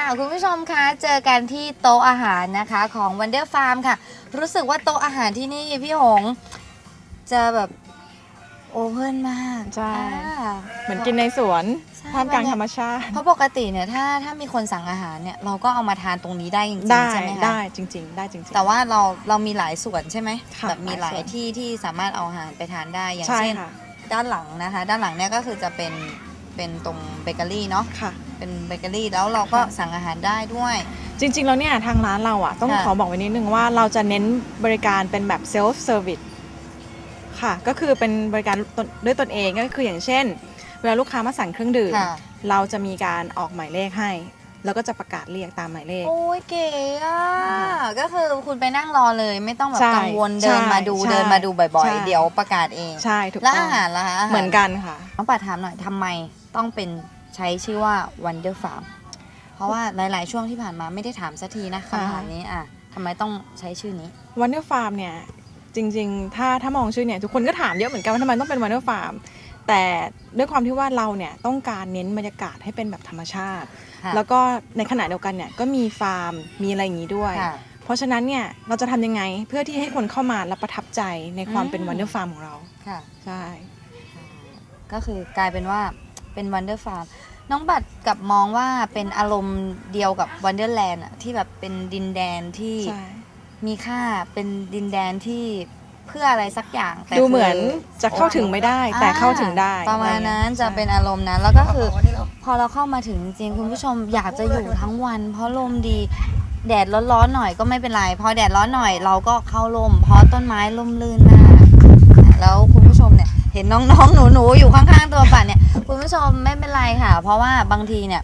ค่ะคุณผู้ชมคะเจอกันที่โต๊ะอาหารนะคะของ Wonder Farm ค่ะ รู้สึกว่าโต๊ะอาหารที่นี่พี่หงจะแบบโอเพ่นมากใช่ อ่า เหมือนกินในสวนใช่ ท่ามกลางธรรมชาติ เพราะปกติเนี่ยถ้าถ้ามีคนสั่งอาหารเนี่ยเราก็เอามาทานตรงนี้ได้จริงได้ๆใช่ไหมคะได้จริง ๆ ได้จริงๆแต่ว่าเราเรามีหลายส่วนใช่ไหมค่ะแบบมีหหลาลายยส่วน ที่ที่สามารถเอาอาหารไปทานได้อย่างใช่เช่น ค่ะด้านหลังนะคะ ด้านหลังเนี่ยก็คือจะเป็นเป็นตรงเบเกอรี่เนาะค่ะ เป็นเบเกอรี่แล้วเราก็ค่ะสั่งอาหารได้ด้วย จริง ๆ แล้วเนี่ยทางร้านเราอะต้องค่ะ ขอบอกไว้นิดนึงว่าเราจะเน้นบริการเป็นแบบเซลฟ์เซอร์วิสค่ะ ก็คือเป็นบริการตนด้วยตนเองก็คืออย่างเช่น เวลาลูกค้ามาสั่งเครื่องดื่ม ค่ะ เราจะมีการออกหมายเลขให้ แล้วก็จะประกาศเรียกตามหมายเลข โอ้ยเก๋อะค่ะ ก็คือคุณไปนั่งรอเลยไม่ต้องแบบใช่กังวลเดินมาดูใช่เดินมาดูบ่อย ใช่ ๆ เดี๋ยวประกาศเอง ใช่ถูกแล้วต้ออางหารล่ะคะาารเหมือนกันค่ะ น้องปัดถามหน่อยทำไมต้องเป็น ใช้ชื่อว่า Wonder Farm เพราะว่าหลาย ๆ ช่วงที่ผ่านมาไม่ได้ถามสักทีนะคำถามนี้อะทำไมต้องใช้ชื่อนี้ Wonder Farm เนี่ยจริง ๆ ถ้าถ้ามองชื่อเนี่ยทุกคนก็ถามเยอะเหมือนกันว่าทำไมต้องเป็น Wonder Farm แต่ด้วยความที่ว่าเราเนี่ยต้องการเน้นบรรยากาศให้เป็นแบบธรรมชาติค่ะแล้วก็ในขณะเดียวกันเนี่ยก็มีฟาร์มมีอะไรอย่างนี้ด้วยค่ะเพราะฉะนั้นเนี่ยเราจะทำยังไงเพื่อที่ให้คนเข้ามาและประทับใจในความเป็นอืม Wonder Farm ของเรา ค่ะ ใช่ ก็คือกลายเป็นว่า เป็น Wonder Farm น้องบัตรกลับมองว่าเป็นอารมณ์เดียวกับ Wonderland อะที่แบบเป็นดินแดนที่ใช่ มีค่าเป็นดินแดนที่เพื่ออะไรสักอย่างแต่ดูเหมือนคื จะเข้าถึงไม่ได้ แต่เข้าถึงได้ประมาณนั้นอไรจะเงี้ยเป็นอารมณ์นั้น แล้วก็คือพอเราเข้ามาถึงจริงๆคุณผู้ชมอยากจะอยู่ทั้งวัน เพราะลมดีแดดร้อนๆหน่อยก็ไม่เป็นไร พอแดดร้อนหน่อยเราก็เข้าลมเพราะต้นไม้ร่มรื่นมากแล้วคุณผู้ชมเนี่ยเห็นน้องๆหนูๆอยู่ข้างๆตัวปัดเนี่ย คุณผู้ชมไม่เป็นไรค่ะ เพราะว่าบางทีเนี่ย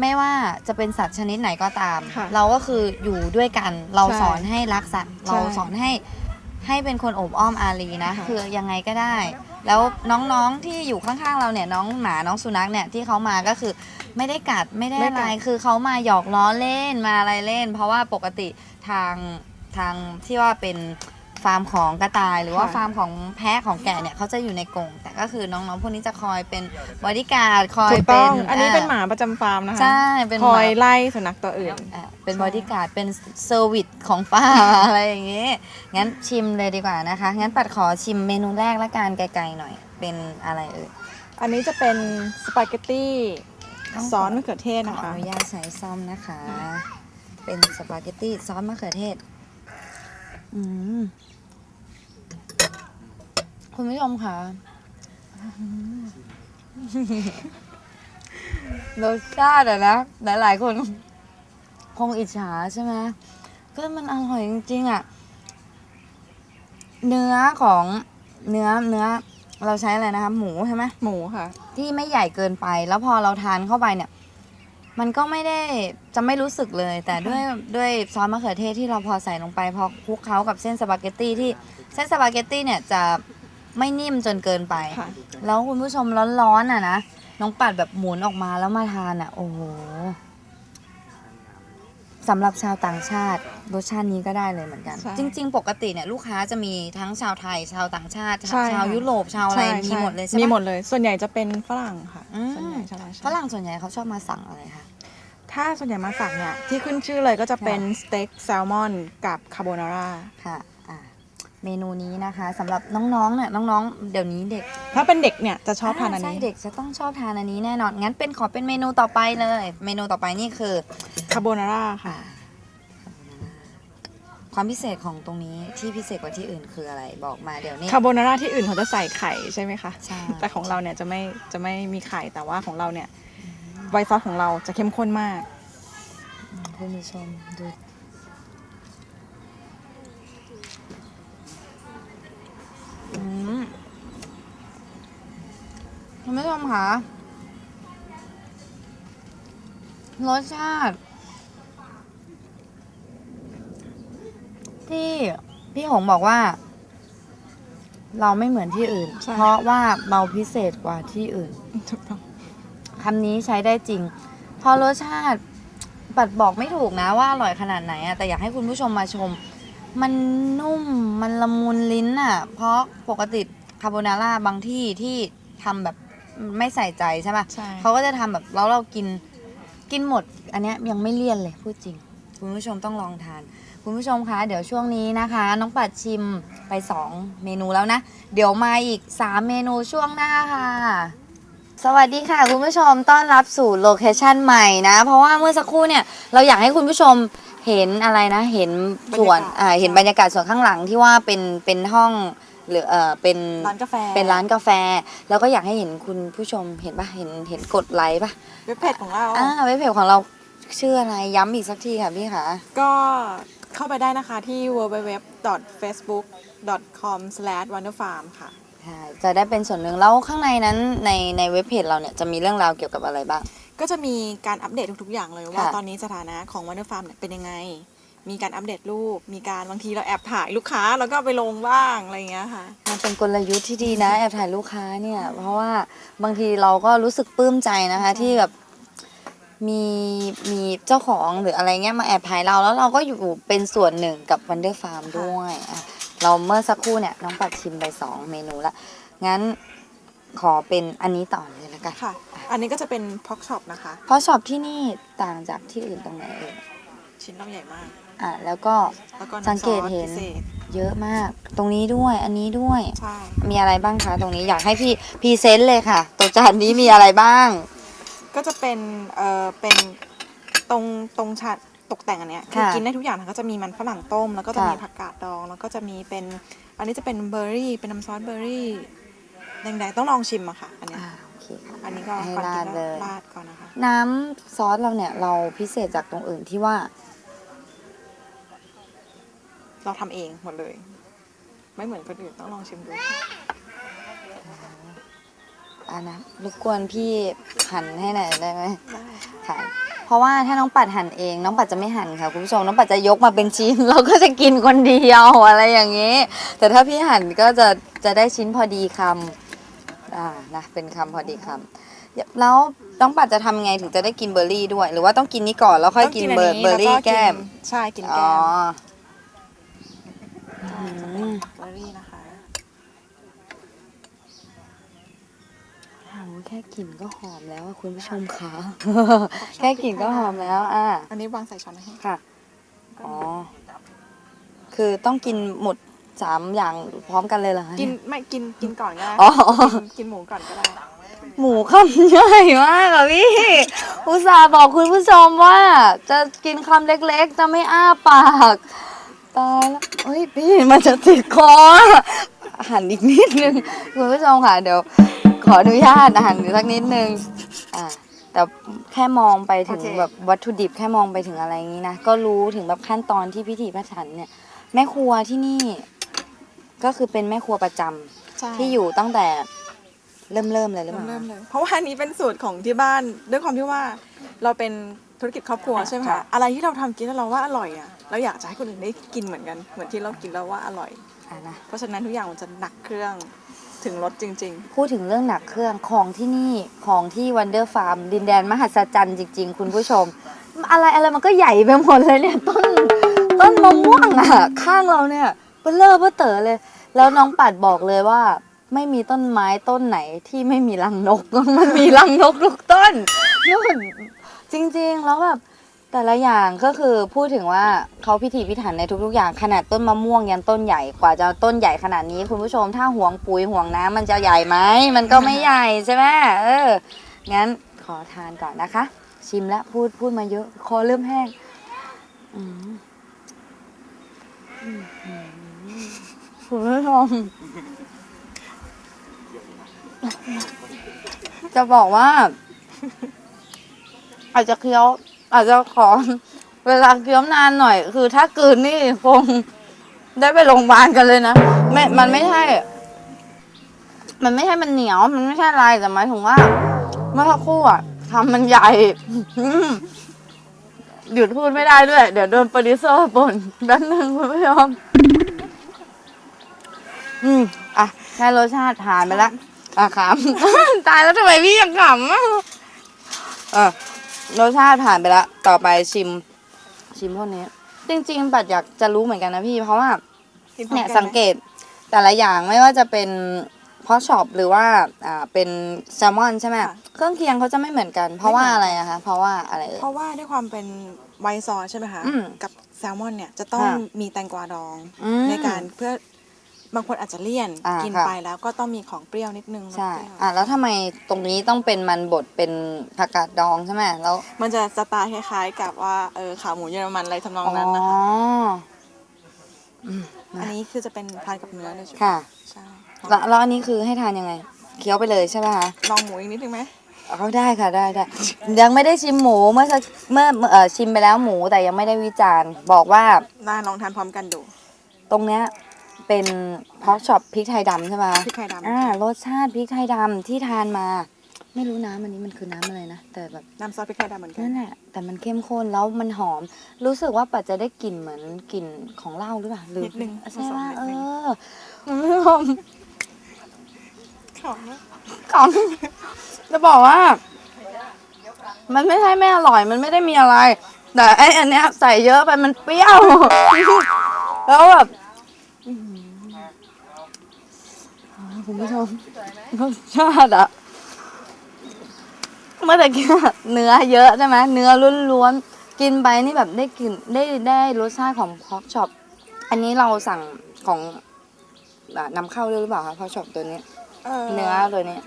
ไม่ว่าจะเป็นสัตว์ชนิดไหนก็ตาม ค่ะเราก็คืออยู่ด้วยกันเราใช่สอนให้รักสัตว์ใช่เราสอนให้ให้เป็นคนโอบอ้อมอารีนะ ค่ะ คือยังไงก็ได้ แล้วน้องๆที่อยู่ข้างๆเราเนี่ยน้องหมาน้องสุนัขเนี่ยที่เขามาก็คือไม่ได้กัดไม่ได้อะไรคือเขามาหยอกล้อเล่นมาอะไรเล่น เพราะว่าปกติทางทางที่ว่าเป็น ฟาร์มของกระต่ายหรือว่าค่ะ ฟาร์มของแพะของแกะเนี่ยเขาจะอยู่ในกรงแต่ก็คือน้องๆพวกนี้จะคอยเป็นบอดี้การ์ดคอยถูกเป็ต้นองอันนี้เป็นหอ่ามาประจำฟาร์มนะคะใช่เป็นหคมาอยไล่สุนัขตัวอื่น อะเป็นใช่บอดี้การ์ดเป็นเซอร์วิสของฟาร์มอะไรอย่างงี้ งั้นชิมเลยดีกว่านะคะ งั้นปัดขอชิมเมนูแรกละกันไกลๆหน่อย เป็นอะไรเอ่ยอันนี้จะเป็นสปาเกตตี้ต้องซอสมะเขือเทศขอนะคะอนุญาตใช้ซ่อมนะคะ เป็นสปาเกตตี้ซอสมะเขือเทศอืม คุณผู้ชมคะรสชาติอะนะ หลายๆคน คงอิจฉาใช่ไหมก็มันอร่อยจริงๆอะเนื้อของเนื้อเนื้อ เราใช้อะไรนะคะ หมูใช่ไหมหมูค่ะ ที่ไม่ใหญ่เกินไป แล้วพอเราทานเข้าไปเนี่ย มันก็ไม่ได้จะไม่รู้สึกเลย แต่ด้วยด้วยซอสมะเขือเทศที่เราพอใส่ลงไปพอคลุกเคล้ากับเส้นสปาเกตตี้ที่เส้นสปาเกตตี้เนี่ยจะไม่นิ่มจนเกินไป ค่ะ แล้วคุณผู้ชมร้อนๆอะนะน้องปัดแบบหมุนออกมาแล้วมาทานอะ โอ้โห สำหรับชาวต่างชาติรสชาตินี้ก็ได้เลยเหมือนกัน ใช่จริง ๆ ปกติเนี่ยลูกค้าจะมีทั้งชาวไทย ชาวต่างชาติ ใช่ชาวค่ะ ยุโรปชาวอะไรใช่มีใช่หมดเลยใช่ไหม มีหมดเลย ส่วนใหญ่จะเป็นฝรั่งค่ะ อืม ส่วนใหญ่ใช่ใช่ฝรั่งส่วนใหญ่เขาชอบมาสั่งอะไรคะ ถ้าส่วนใหญ่มาสั่งเนี่ย ที่ขึ้นชื่อเลยก็จะเป็นสเต็กแซลมอนกับคาโบนาร่าค่ะอ่า เมนูนี้นะคะสำหรับน้องๆเนี่ยน้องๆ เดี๋ยวนี้เด็กถ้าเป็นเด็กเนี่ยจะชอบทานอันใช่นี้เด็กจะต้องชอบทานอันนี้แน่นอน งั้นเป็นขอเป็นเมนูต่อไปเลย เมนูต่อไปนี่คือคาโบนาร่าค่ะอ่าความพิเศษของตรงนี้ที่พิเศษกว่าที่อื่นคืออะไรบอกมาเดี๋ยวนี้ คาโบนาร่าที่อื่นเขาจะใส่ไข่ใช่ไหมคะ ใช่ แต่ของเราเนี่ยจะไม่จะไม่มีไข่แต่ว่าของเราเนี่ยไวท์ซอสของเราจะเข้มข้นมาก คุณผู้ชมดูอืม คุณผู้ชมคะรสชาติ ที่พี่หงบอกว่า เราไม่เหมือนที่อื่น ใช่ เพราะว่าเราพิเศษกว่าที่อื่น ถูกต้องคำนี้ใช้ได้จริง เพราะรสชาติ ปัดบอกไม่ถูกนะว่าอร่อยขนาดไหนอะแต่อยากให้คุณผู้ชมมาชม มันนุ่มมันละมุนลิ้นอะเพราะปกติคาโบนาร่าบางที่ที่ทำแบบไม่ใส่ใจใช่ปะใช่ เขาก็จะทำแบบแล้วเรากินกินหมด อันเนี้ยยังไม่เลี่ยนเลยพูดจริง คุณผู้ชมต้องลองทาน คุณผู้ชมคะเดี๋ยวช่วงนี้นะคะ น้องปัดชิมไป 2 เมนูแล้วนะ เดี๋ยวมาอีก 3 เมนูช่วงหน้าค่ะ สวัสดีค่ะ คุณผู้ชมต้อนรับสู่โลเคชันใหม่นะ เพราะว่าเมื่อสักครู่เนี่ย เราอยากให้คุณผู้ชม เห็นอะไรนะ เห็นส่วนบรรยากาศ อ่าเห็นบรรยากาศส่วนข้างหลังที่ว่าเป็นเป็นห้องหรือเออเป็นร้านกาแฟเป็นร้านกาแฟ แล้วก็อยากให้เห็นคุณผู้ชมเห็นปะเห็นเห็นกดไลค์ปะเว็บเพจของเรา อ่าเว็บเพจของเราชื่ออะไรย้ำอีกสักทีค่ะพี่ค่ะก็เข้าไปได้นะคะที่ www.facebook.com/wonderfarm ค่ะใช่จะได้เป็นส่วนหนึ่งแล้วข้างในนั้นในในเว็บเพจเราเนี่ยจะมีเรื่องราวเกี่ยวกับอะไรบ้าง ก็จะมีการอัปเดตทุกๆอย่างเลยว่าค่ะตอนนี้สถานะของ Wonder Farm เนี่ยเป็นยังไง มีการอัปเดตรูป มีการบางทีเราแอบถ่ายลูกค้าแล้วก็เอาไปลงบ้างอะไรอย่างเงี้ยค่ะ มันเป็นกลยุทธ์ที่ดีนะแอบถ่ายลูกค้าเนี่ย เพราะว่าบางทีเราก็รู้สึกปลื้มใจนะคะใช่ที่แบบมีมีเจ้าของหรืออะไรเงี้ยมาแอบถ่ายเราแล้วเราก็อยู่เป็นส่วนหนึ่งกับ Wonder Farm ด้วยอะเราเมื่อสักครู่เนี่ยน้องปัดชิมไปสองเมนูละงั้นขอเป็นอันนี้ต่อเลยละกันค่ะ อันนี้ก็จะเป็นพ็อกช็อปนะคะ เพราะช็อปที่นี่ต่างจากที่อื่นตรงไหนเอ่ยชิ้นเราใหญ่มาก อะแล้วก็แล้วก็สังน้ำซเกอตสเห็นพิเศษเยอะมาก ตรงนี้ด้วย อันนี้ด้วย ใช่ มีอะไรบ้างคะตรงนี้อยากให้พี่พรีเซนต์เลยค่ะตัวจานนี้มีอะไรบ้าง ก็จะเป็น เอ่อ เป็นตรงตรงชัดตกแต่งอันเนี้ยคือค่ะกินได้ทุกอย่างค่ะก็จะมีมันฝรั่งต้ม แล้วก็จะค่ะมีผักกาดดอง แล้วก็จะมีเป็น อันนี้จะเป็นเบอร์รี่ เป็นน้ำซอสเบอร์รี่ แดงๆ ต้องลองชิมอะค่ะ อันเนี้ยอ่าโอเคค่ะอันนี้ก็ให้ก่อนรากิดนเลก็ย ราดก่อนนะคะ น้ำซอสเราเนี่ยเราพิเศษจากตรงอื่นที่ว่า เราทำเองหมดเลย ไม่เหมือนคนอื่นต้องลองชิมดู อ่านะรบกวนพี่หั่นให้หน่อยได้ไหมได้ค่ะเพราะว่าถ้าน้องปัดหั่นเอง น้องปัดจะไม่หั่นค่ะคุณผู้ชมน้องปัดจะยกมาเป็นชิ้น เราก็จะกินคนเดียวอะไรอย่างนี้ แต่ถ้าพี่หั่นก็จะจะได้ชิ้นพอดีคำ อ่านะเป็นคำพอดีคำแล้วน้องปัดจะทำไงถึงจะได้กินเบอร์รี่ด้วย หรือว่าต้องกินนี้ก่อนแล้วค่อยกินเบอร์เบอร์รี่แก้มใช่กินอ๋แก้อมอืมเบอร์รี่นะคะโอ้โหแค่กลิ่นก็หอมแล้วอะคุณผู้ชมคะ แค่กลิ่นก็หอมแล้ว อะอันนี้วางใส่ช้อนให้ค่ะอ๋อคือต้องกินหมด สามอย่างพร้อมกันเลยเหรอคะกินไม่กินกินก่อนก็ได้อ๋อกินกินหมูก่อนก็ได้หมูคำใหญ่มากอะพี่ อุตส่าห์บอกคุณผู้ชมว่า จะกินคำเล็กๆ จะไม่อ้าปากตายแล้วเฮ้ยพี่มันจะติดคอหันอีกนิดนึงคุณผู้ชมค่ะเดี๋ยว ขออนุญาตหันอีกสักนิดนึงอ่าแต่แค่มองไปถึงโอเค แบบวัตถุดิบแค่มองไปถึงอะไรอย่างนี้นะ ก็รู้ถึงแบบขั้นตอนที่พิธีพิถันเนี่ย แม่ครัวที่นี่ ก็คือเป็นแม่ครัวประจำใช่ที่อยู่ตั้งแต่เริ่มเริ่มๆเลยหรือเริ่เปมล่า เริ่มเลยเพราะว่าอันนี้เป็นสูตรของที่บ้านด้วยความที่ว่าเราเป็นธุรกิจครอบครัวใช่ไหมค่ะ คะอะไรที่เราทำกินแล้วเราว่าอร่อยอะเราอยากจะให้คนอื่นได้กินเหมือนกันเหมือนที่เรากินแล้วว่าอร่อย อะนะเพราะฉะนั้นทุกอย่างมันจะหนักเครื่องถึงรสจริง พูดถึงเรื่องหนักเครื่องของที่นี่ของที่ Wonder Farm ดินแดนมหัศจรรย์จริง ๆ คุณผู้ชม อะไรอะไรมันก็ใหญ่ไปหมดเลยเนี่ยต้นต้นมะม่วงอะข้างเราเนี่ย เบลเลอร์เบอเต๋อเลย แล้วน้องปัดบอกเลยว่า ไม่มีต้นไม้ต้นไหนที่ไม่มีรังนก มันมีรังนกทุกต้นนู่นจริงๆแล้วแบบแต่ละอย่างก็คือพูดถึงว่าเขาพิถีพิถันในทุกๆ อย่างขนาดต้นมะม่วงยันต้นใหญ่กว่าจะต้นใหญ่ขนาดนี้คุณผู้ชมถ้าห่วงปุ๋ยห่วงน้ำมันจะใหญ่ไหมมันก็ไม่ใหญ่ใช่ไหมเอองั้นขอทานก่อนนะคะ ชิมแล้วพูดพูดมาเยอะ คอเริ่มแห้งอืม คุณผู้ชมจะบอกว่า อาจจะเคี้ยว อาจจะขอ เวลาเคี้ยวนานหน่อย คือถ้ากืนนี่คงได้ไปโรงพยาบาลกันเลยนะไม่มันไม่ใช่ มันไม่ใช่มันเหนียว มันไม่ใช่อะไรแต่หมายถึงว่า เมื่อสักครู่อะทำมันใหญ่หยุดพูดไม่ได้ด้วย เดี๋ยวโดนโปรดิวเซอร์บ่นแป๊บนึงคุณผู้ชมอืม อะแค่รสชาติผ่านไปละอะขำ ตายแล้วทำไมพี่ยังขำอะเออรสชาติผ่านไปละต่อไปชิม ชิมพวกนี้ จริงๆปัดอยากจะรู้เหมือนกันนะพี่ เพราะว่าๆกินพร้อมเนี่ยกัสังเกตแต่ละอย่างไม่ว่าจะเป็นพอช็อปหรือว่าอ่าเป็นแซลมอนใช่ไหมค่ะเครื่องเคียงเขาจะไม่เหมือนกันเพราะว่าอะไรอะคะเพราะว่าอะไรเอ่ยเพราะว่าด้วยความเป็นไวท์ซอสใช่ไหมคะอืมกับแซลมอนเนี่ยจะต้องค่ะมีแตงกวาดองอืมในการเพื่อ บางคนอาจจะเลี่ยนอ่ากินค่ะ ไปแล้วก็ต้องมีของเปรี้ยวนิดนึงใช่รสเปรี้ยวอะแล้วทำไมตรงนี้ต้องเป็นมันบดเป็นผักกาดดองใช่ไหมแล้วมันจะสไตล์คล้ายๆ กับว่าเออขาหมูเยอรมันอะไรทำนองอ๋อนั้นนะคะอืมอันนี้คือจะเป็นทานกับเนื้อเลยใช่ไหมค่ะใช่แล้วแล้วอันนี้คือให้ทานยังไง เคี้ยวไปเลยใช่ไหมคะลองหมูอีกนิดนึงไหมเอาได้ค่ะได้ได้ ยังไม่ได้ชิมหมูเมื่อสักเมื่อเอ่อชิมไปแล้วหมูแต่ยังไม่ได้วิจารณ์ บอกว่าได้ลองทานพร้อมกันดู ตรงเนี้ย เป็นพอกช็อปพริกไทยดำใช่ไหมคะพริกไทยดำอ่ารสชาติพริกไทยดำที่ทานมา ไม่รู้น้ำอันนี้มันคือน้ำอะไรนะ แต่แบบน้ำซอสพริกไทยดำเหมือนกันนั่นแหละแต่มันเข้มข้นแล้วมันหอม รู้สึกว่าปัจจะได้กลิ่นเหมือนกลิ่นของเหล้าหรือเปล่าหรือนิดนึงใช่ไหมผสมนิดเอนึงอคุณผู้ชมของของจะบอกว่า มันไม่ใช่ไม่อร่อยมันไม่ได้มีอะไร แต่ไอ้อันเนี้ยใส่เยอะไปมันเปรี้ยว แล้วแบบอื้อหือ คุณผู้ชมรสชาติอะเมื่อตะกี้อะเนื้อเยอะใช่ไหมเนื้อล้วนๆกินไปนี่แบบได้กลิ่นได้ได้รสชาติของพอกช็อปอันนี้เราสั่งของอ่านำเข้าด้วยหรือเปล่าคะพอกช็อปตัวนี้เนื้อตัวนี้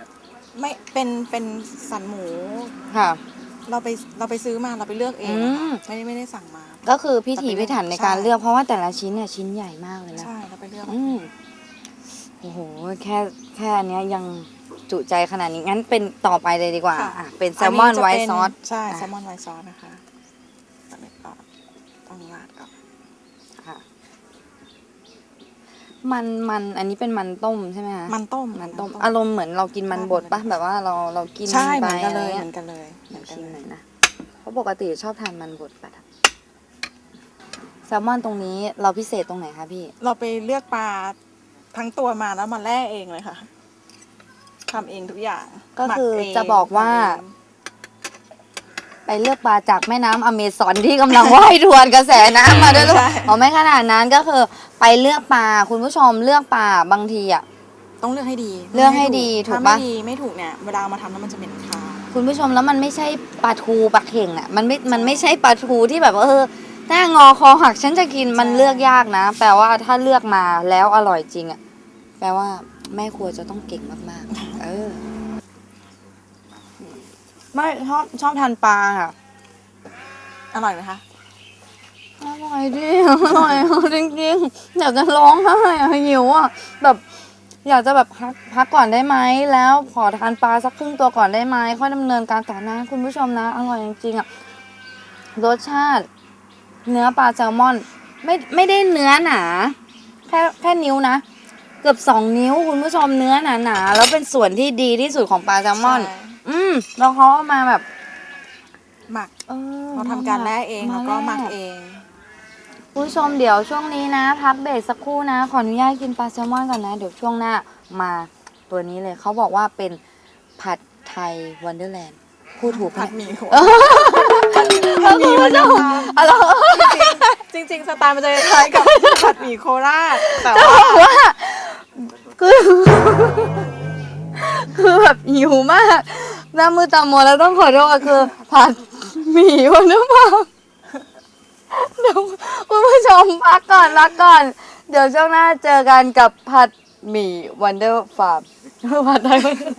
ไม่เป็นเป็นสันหมูค่ะ เราไปเราไปซื้อมาเราไปเลือกเองอะอืมค่ะไม่ได้ไม่ได้สั่งมา ก็คือพิถีพิถันในการใช่เลือกเพราะว่าแต่ละชิ้นเนี่ยชิ้นใหญ่มากเลยนะใช่เราไปเลือกอืม โอ้โหแค่แค่อันเนี้ยยังจุใจขนาดนี้งั้นเป็นต่อไปเลยดีกว่าค่ะ อะเป็นแซลมอนจะไวเป็ท์ซอส ใช่อะ แซลมอนไวท์ซอสนะคะตอนนี้ก็ต้องราดก่อนค่ะ มันมันอันนี้เป็นมันต้มใช่ไหมคะมันต้มมันต้มอารมณ์เหมือนเรากินมันบดปะแบบว่าเราเรากินใช่เหไปมือนกันอะไรเลยเงี้เหยมือนกันเลยเหมือนกันชิมเลหน่ยอยนะเพราะปกติชอบทานมันบดปะแซลมอนตรงนี้เราพิเศษตรงไหนคะพี่ เราไปเลือกปลา ทั้งตัวมาแล้วมาแล่เองเลยค่ะทำเองทุกอย่างก็หมัคือเงจะบอกว่า ทำเอง ไปเลือกปลาจากแม่น้ำอเมซอนที่กำลังว่ายทวนกระแสน้ำมาด้วยลูกใช่ อ๋อไม่ขนาดนั้นก็คือไปเลือกปลาคุณผู้ชมเลือกปลาบางทีอะ ต้องเลือกให้ดีเลือกให้ดีถูกถ้าปะ ไม่ดีไม่ถูกเนี่ยเวลาเอามาทำแล้วมันจะเหม็นคาว คุณผู้ชมแล้วมันไม่ใช่ปลาทูปลาเข่งอะมันไม่มันไม่ใช่ปลาทูที่แบบว่าเออ หน้างอคอหักฉันจะกินมันเลือกยากนะ แปลว่าถ้าเลือกมาแล้วอร่อยจริงอะแปลว่าแม่ครัวจะต้องเก่งมากๆ เออ ไม่ชอบชอบทานปลาค่ะ อร่อยไหมคะ อร่อยดิอร่อยจริงๆอยากจะร้องไห้อะหิวอะแบบอยากจะแบบพักพักก่อนได้ไหมแล้วขอทานปลาสักครึ่งตัวก่อนได้ไหมค่อยดำเนินการต่อนะคุณผู้ชมนะ อร่อยจริงๆอะรสชาติ เนื้อปลาแซลมอน ไม่ไม่ได้เนื้อหนาแค่แค่นิ้วนะ เกือบสองนิ้วคุณผู้ชมเนื้อหนาหนาๆแล้วเป็นส่วนที่ดีที่สุดของปลาแซลมอนใช่อืมแล้วเขาเอามาแบบหมักออเราทำการแล่เองาแล้วก็หมักแล่เองผู้ชมเดี๋ยวช่วงนี้นะ พักเบรกสักครู่นะ ขออนุญาตกินปลาแซลมอนก่อนนะ เดี๋ยวช่วงหน้ามาตัวนี้เลยเขาบอกว่าเป็นผัดไทยวันเดอร์แลนด์พูดถูกผัปะดหมี่โค เออคุณผู้ชมอะไรจริงๆจริงๆสไตล์มันจะคล้ายกับผัดหมี่โคราชแต่จะว่าบอกว่าคือคือแบบหิวมากหน้ามือตามัวแล้วต้องขอโทษคือผัดหมี่วันเดอร์ฟาร์มเดี๋ยวคุณผู้ชมพักก่อนพักก่อน เดี๋ยวช่วงหน้าเจอกันกับผัดหมี่วันเดอร์ฟาร์มผัดไทย Wonder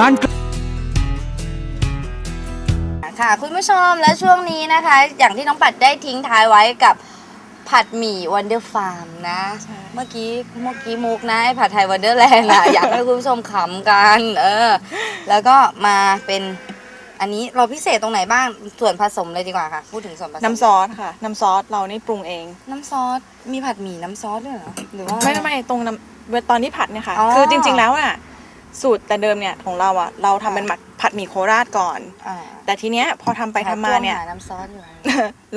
การ ค่ะ คุณผู้ชมและช่วงนี้นะคะ อย่างที่น้องปัดได้ทิ้งท้ายไว้กับผัดหมี่วันเดอร์ฟาร์มนะ ใช่ เมื่อกี้เมื่อกี้มุกนะไอ้ผัดไทยวันเดอร์แลนด์อะ อยากให้คุณผู้ชมขำกัน เออ แล้วก็มาเป็นอันนี้เราพิเศษตรงไหนบ้างส่วนผสมเลยดีกว่าค่ะ พูดถึงส่วนผสมน้ำซอสค่ะ น้ำซอสเรานี่ปรุงเอง น้ำซอสมีผัดหมี่น้ำซอสด้วยเหรอหรือว่า ไม่ไม่ไม่ตรงน้ำเวลาตอนที่ผัดเนี่ยค่ะ อ๋อคือจริงๆแล้วอะสูตรแต่เดิมเนี่ยของเราอะเราทำเป็นหมัก ผัดหมี่โคราชก่อน อ่าแต่ทีเนี้ยพอทำไปทำมาเนี่ยหน้ำซอสอยู่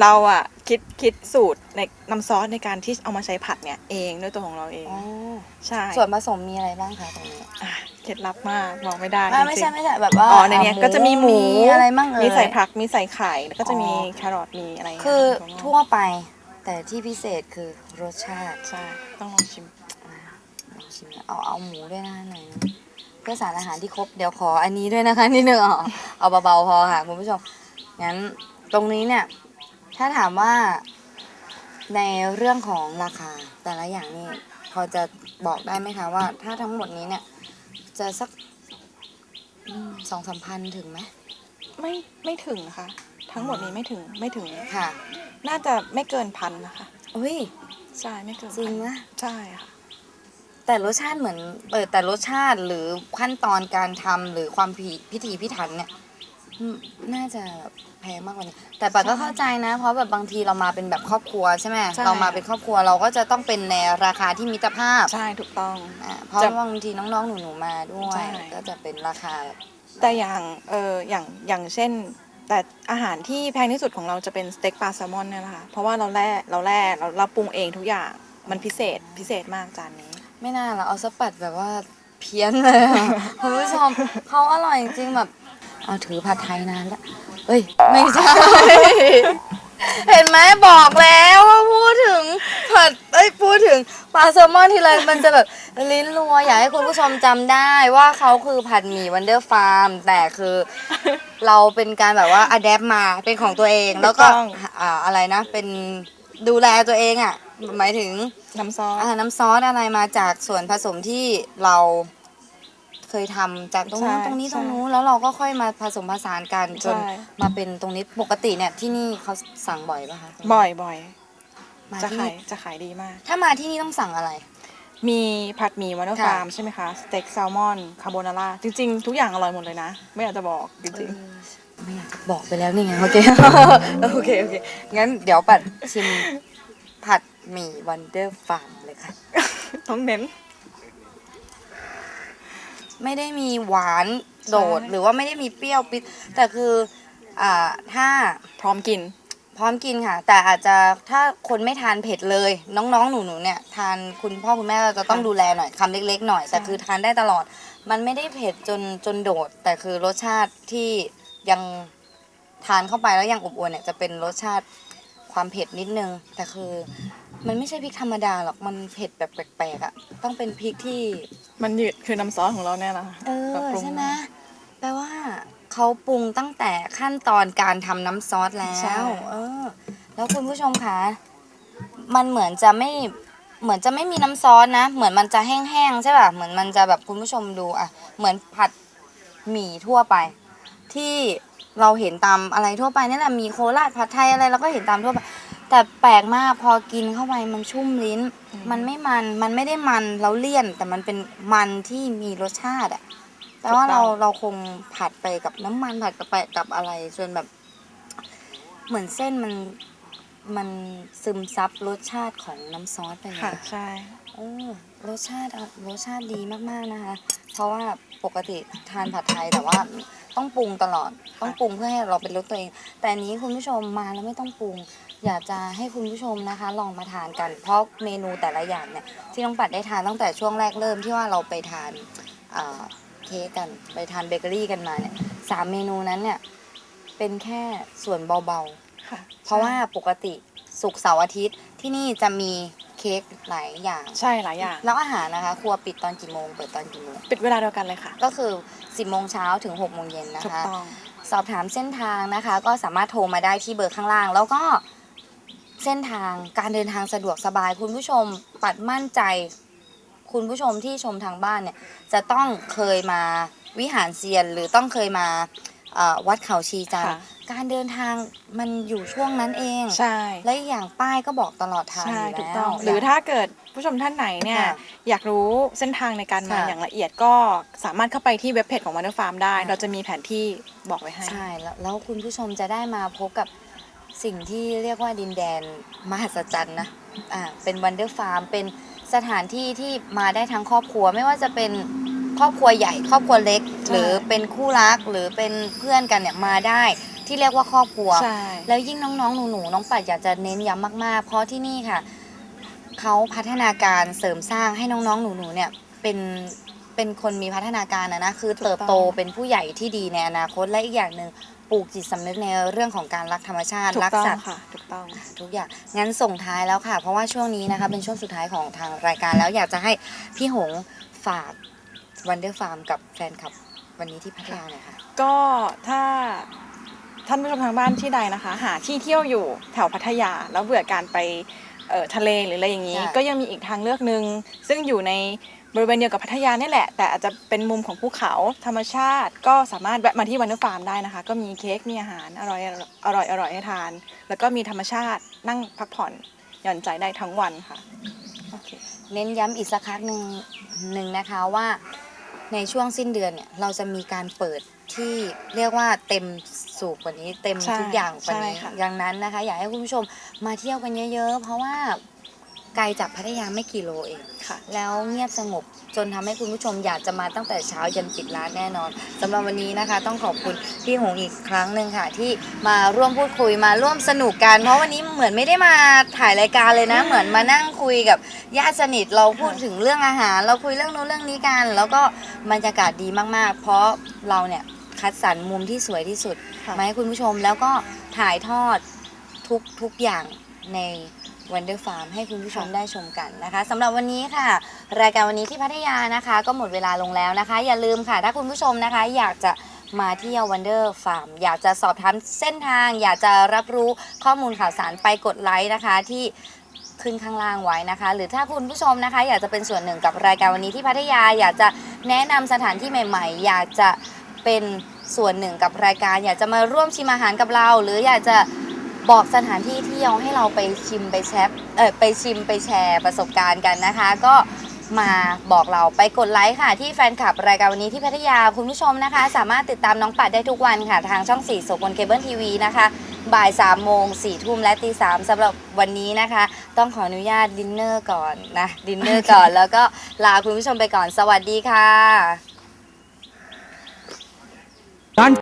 เราอะคิดคิดสูตรในน้ำซอสในการที่เอามาใช้ผัดเนี่ยเองด้วยตัวของเราเอง อ๋อใช่ส่วนผสมมีอะไรบ้างคะตรงนี้อะเคล็ดลับมากบอกไม่ได้อ่าไม่จริใช่งไม่ใช่แบบว่าอ๋อในเนี้ยก็จะมีหมู อะไรบ้างเอ่ยมีใส่ผักมีใส่ไข่แล้วก็จะมีอ๋อ แครอทมีอะไรย่างเงี้ยคือถั่วงอกทั่วไปแต่ที่พิเศษคือรสชาติใช่ต้องลองชิมลองชิมนะเอาเอาหมูด้วยนะหน่อยนะ เพื่อสารอาหารที่ครบเดี๋ยวขออันนี้ด้วยนะคะนิดนึงเอาเอาเบาๆพอค่ะคุณผู้ชมงั้นตรงนี้เนี่ย ถ้าถามว่าในเรื่องของราคาแต่ละอย่างนี่พอจะบอกได้ไหมคะว่า ถ้าทั้งหมดนี้เนี่ย จะสักสองสามพันถึงไหมไม่ไม่ถึงค่ะ ทั้งหมดนี้ไม่ถึงไม่ถึงค่ะ น่าจะไม่เกินพันนะคะอุ้ยใช่ไม่เกินจริงพันนะใช่ค่ะ แต่รสชาติเหมือนเออแต่รสชาติหรือขั้นตอนการทำหรือความพิพิถีพิถันเนี่ยอืมน่าจะแพงมากกว่านี้ แต่ปัดก็เข้าใจนะ เพราะแบบบางทีเรามาเป็นแบบครอบครัวใช่ไหมใช่เรามาเป็นครอบครัวเราก็จะต้องเป็นในราคาที่มิตรภาพ ใช่ถูกต้องอ่าเพราะจะว่าบางทีน้องๆหนูๆมาด้วใช่ยก็จะเป็นราคาแบบแต่อย่างเอออย่างอย่างเช่น แต่อาหารที่แพงที่สุดของเราจะเป็นสเต็กปลาแซลมอนเนี่ยแหละค่ะเพราะว่าเราแล่เราแล่เราเราปรุงเองทุกอย่างมันพิเศษพิเศษมากจานนี้ ไม่น่าเราเอาสปัดแบบว่าเพี้ยนเลยอะ คุณผู้ชมเขาอร่อยจริงๆแบบ เอาถือผัดไทยนานแล้วเอ้ย ไม่ใช่ เห็นไหมบอกแล้วว่าพูดถึงผัดเอ้ยพูดถึงปลาแซลมอนทีไรมันจะแบบลิ้นรัวอยากให้คุณผู้ชมจำได้ว่าเขาคือผัดหมี่วันเดอร์ฟาร์ม แต่คือเราเป็นการแบบว่าอัดแอปมาเป็นของตัวเองแล้วก็ถูกต้อง อ่าอะไรนะเป็น ดูแลตัวเองอะ หมายถึงน้ำซอส อ่าน้ำซอสอะไรมาจากส่วนผสมที่เราเคยทำจากตรงนู้นใช่ตรงนี้ใช่ตรงนู้นแล้วเราก็ค่อยมาผสมผสานกันจนใช่ มาเป็นตรงนี้ปกติเนี่ยที่นี่เขาสั่งบ่อยป่ะคะบ่อยบ่อยมาจะที่ขายนี่จะขายดีมาก ถ้ามาที่นี่ต้องสั่งอะไร มีผัดหมี่วันเดอร์ค่ะ ฟาร์มใช่ไหมคะ สเต็กแซลมอน คาโบนาร่า จริง ๆ ทุกอย่างอร่อยหมดเลยนะ ไม่อยากจะบอกจริง ไม่อยากจะบอกไปแล้วนี่ไงโอเคโอเคโอเคงั้นเดี๋ยวปัดชิมผัดหมี่วันเดอร์ฟาร์มเลยค่ะๆต้องเน้น ไม่ได้มีหวานโดดใช่หรือว่าไม่ได้มีเปรี้ยวปิดแต่คืออ่าถ้าพร้อมกิน พร้อมกินค่ะ แต่อาจจะถ้าคนไม่ทานเผ็ดเลย น้องๆหนูๆเนี่ย ทานคุณพ่อคุณแม่เราจะต้องค่ะดูแลหน่อยคำเล็ก ๆ หน่อยแต่ใช่คือทานได้ตลอด มันไม่ได้เผ็ดจนจนโดด แต่คือรสชาติที่ ยังทานเข้าไปแล้วยังอบอวลเนี่ยจะเป็นรสชาติความเผ็ดนิดนึง แต่คือมันไม่ใช่พริกธรรมดาหรอกมันเผ็ดแบบแปลกๆอะต้องเป็นพริกที่ มันยืดคือน้ำซอสของเราเนี่ยนะคะเอแบบอปรุงใช่ไหมแปลว่าเขาปรุงตั้งแต่ขั้นตอนการทำน้ำซอสแล้ใช่วเออ แล้วคุณผู้ชมคะมันเหมือนจะไม่เหมือนจะไม่มีน้ำซอสนะ เหมือนมันจะแห้งๆใช่ป่ะเหมือนมันจะแบบคุณผู้ชมดูอะเหมือนผัดหมี่ทั่วไป ที่เราเห็นตามอะไรทั่วไปนี่แหละมีโคราชผัดไทยอะไรเราก็เห็นตามทั่วไปแต่แปลกมากพอกินเข้าไปมันชุ่มลิ้น มันไม่มันมันไม่ได้มันแล้วเลี่ยน แต่มันเป็นมันที่มีรสชาติอะแปลว่าเราเราคงผัดไปกับน้ำมันผัดกับไปกับอะไรจนแบบ เหมือนเส้นมันมันซึมซับรสชาติของน้ำซอสไปเลค่ะยใช่เออ รสชาติอะรสชาติดีมากๆนะคะ เพราะว่าปกติทานผัดไทยแต่ว่าต้องปรุงตลอดต้องปรุงเพื่อให้เราเป็นรสตัวเอง แต่อันนี้คุณผู้ชมมาแล้วไม่ต้องปรุง อยากจะให้คุณผู้ชมนะคะ ลองมาทานกัน เพราะเมนูแต่ละอย่างเนี่ยที่น้องปัดได้ทานตั้งแต่ช่วงแรกเริ่มที่ว่าเราไปทานอ่าเค้กกันไปทานเบเกอรี่กันมาเนี่ยสามเมนูนั้นเนี่ยเป็นแค่ส่วนเบาค่ะๆเพราะว่าปกติศุกร์เสาร์อาทิตย์ที่นี่จะมีเค้กหลายอย่าง ใช่หลายอย่าง แล้วอาหารนะคะ ครัวปิดตอนกี่โมง เปิดตอนกี่โมง ปิดเวลาเดียวกันเลยค่ะ ก็คือ 10โมงเช้าถึง6โมงเย็นนะถูกคะ ต้อง สอบถามเส้นทางนะคะ ก็สามารถโทรมาได้ที่เบอร์ข้างล่าง แล้วก็เส้นทางการเดินทางสะดวกสบาย คุณผู้ชมปัดมั่นใจ คุณผู้ชมที่ชมทางบ้านเนี่ย จะต้องเคยมาวิหารเซียนหรือต้องเคยมาเอ่อวัดเขาชีจันทร์ค่ะ การเดินทางมันอยู่ช่วงนั้นเองใช่และอีกอย่างป้ายก็บอกตลอดทางใช่อยู่ถูกแล้ต้อวงหรือถ้าเกิดผู้ชมท่านไหนเนี่ยค่ะอยากรู้เส้นทางในการมาค่ะอย่างละเอียดก็สามารถเข้าไปที่เว็บเพจของ Wonder Farm ได้ค่ะเราจะมีแผนที่บอกไว้ให้ ใช่แล้วแล้วคุณผู้ชมจะได้มาพบกับสิ่งที่เรียกว่าดินแดนมหัศจรรย์นะอ่าเป็นวันเดอร์ฟาร์มเป็นสถานที่ที่มาได้ทั้งครอบครัวไม่ว่าจะเป็นครอบครัวใหญ่ ครอบครัวเล็กใช่หรือเป็นคู่รักหรือเป็นเพื่อนกันเนี่ยมาได้ ที่เรียกว่าครอบครัว ใช่ แล้วยิ่งน้องๆ หนูๆ น้องปัดอยากจะเน้นย้ำมากๆ เพราะที่นี่ค่ะ เขาพัฒนาการเสริมสร้างให้น้องๆ หนูๆ เนี่ยเป็นเป็นคนมีพัฒนาการนะนะคือเติบโตเป็นผู้ใหญ่ที่ดีในอนาคตและอีกอย่างหนึ่งปลูกจิตสำนึกในเรื่องของการรักธรรมชาติถูรักต้องสัตว์ ค่ะ ถูกต้อง ทุกอย่างงั้นส่งท้ายแล้วค่ะ เพราะว่าช่วงนี้นะคะ เป็นช่วงสุดท้ายของทางรายการแล้วอยากจะให้พี่หงฝากวันเดอร์ฟาร์มกับแฟนคลับวันนี้ที่พัทยาหน่อยค่ะ ก็ถ้า ท่านผู้ชมทางบ้านที่ใดนะคะ หาที่เที่ยวอยู่แถวพัทยา แล้วเบื่อการไปเอ่อทะเลหรืออะไรอย่างนี้ค่ะก็ยังมีอีกทางเลือกหนึ่งซึ่งอยู่ในบริเวณเดียวกับพัทยานี่แหละ แต่อาจจะเป็นมุมของภูเขาธรรมชาติ ก็สามารถแวะมาที่วันเดอร์ฟาร์มได้นะคะ ก็มีเค้กมีอาหารอร่อยอร่อยอร่อยให้ทาน แล้วก็มีธรรมชาตินั่งพักผ่อนหย่อนใจได้ทั้งวันค่ะโอเค เน้นย้ำอีกสักครั้งหนึ่งหนึ่งนะคะว่า ในช่วงสิ้นเดือนเนี่ยเราจะมีการเปิดที่เรียกว่าเต็มสูบกว่านี้เต็มใช่ทุกอย่างกว่านี้ใช่ค่ะ ดังนั้นนะคะ อยากให้คุณผู้ชมมาเที่ยวกันเยอะ ๆ เพราะว่า ไกลจากพัทยาไม่กี่โลเองค่ะ แล้วเงียบสงบจนทำให้คุณผู้ชมอยากจะมาตั้งแต่เช้ายันปิดร้านแน่นอนสำหรับวันนี้นะคะ ต้องขอบคุณพี่หงอีกครั้งหนึ่งค่ะ ที่มาร่วมพูดคุยมาร่วมสนุกกัน เพราะวันนี้เหมือนไม่ได้มาถ่ายรายการเลยนะ เหมือนมานั่งคุยกับญาติสนิทเราพูดถึงเรื่องอาหาร เราคุยเรื่องนู้นเรื่องนี้กัน แล้วก็บรรยากาศดีมากๆ เพราะเราเนี่ยคัดสรรมุมที่สวยที่สุดค่ะมาให้คุณผู้ชมแล้วก็ถ่ายทอดทุกทุกอย่างใน Wonder Farm ให้คุณผู้ชมค่ะได้ชมกันนะคะสำหรับวันนี้ค่ะ รายการวันนี้ที่พัทยานะคะ ก็หมดเวลาลงแล้วนะคะ อย่าลืมค่ะ ถ้าคุณผู้ชมนะคะ อยากจะมาเที่ยว Wonder Farm อยากจะสอบถามเส้นทาง อยากจะรับรู้ข้อมูลข่าวสารไปกดไลค์นะคะที่ขึ้นข้างล่างไว้นะคะ หรือถ้าคุณผู้ชมนะคะ อยากจะเป็นส่วนหนึ่งกับรายการวันนี้ที่พัทยา อยากจะแนะนำสถานที่ใหม่ ๆ อยากจะเป็นส่วนหนึ่งกับรายการ อยากจะมาร่วมชิมอาหารกับเรา หรืออยากจะ บอกสถานที่เที่ยวให้เราไปชิมไปแชร์เออไปชิมไปแชร์ประสบการณ์กันนะคะ ก็มาบอกเราไปกดไลค์ค่ะ ที่แฟนคลับรายการวันนี้ที่พัทยาคุณผู้ชมนะคะ สามารถติดตามน้องปัดได้ทุกวันค่ะ ทางช่อง4โสกลเคเบิลทีวีนะคะบ่าย3โมง4ทุ่มและตี3สำหรับวันนี้นะคะ ต้องขออนุญาตดินเนอร์ก่อนนะดินเนอร์ก่อนแล้วก็ลาคุณผู้ชมไปก่อนสวัสดีค่ะ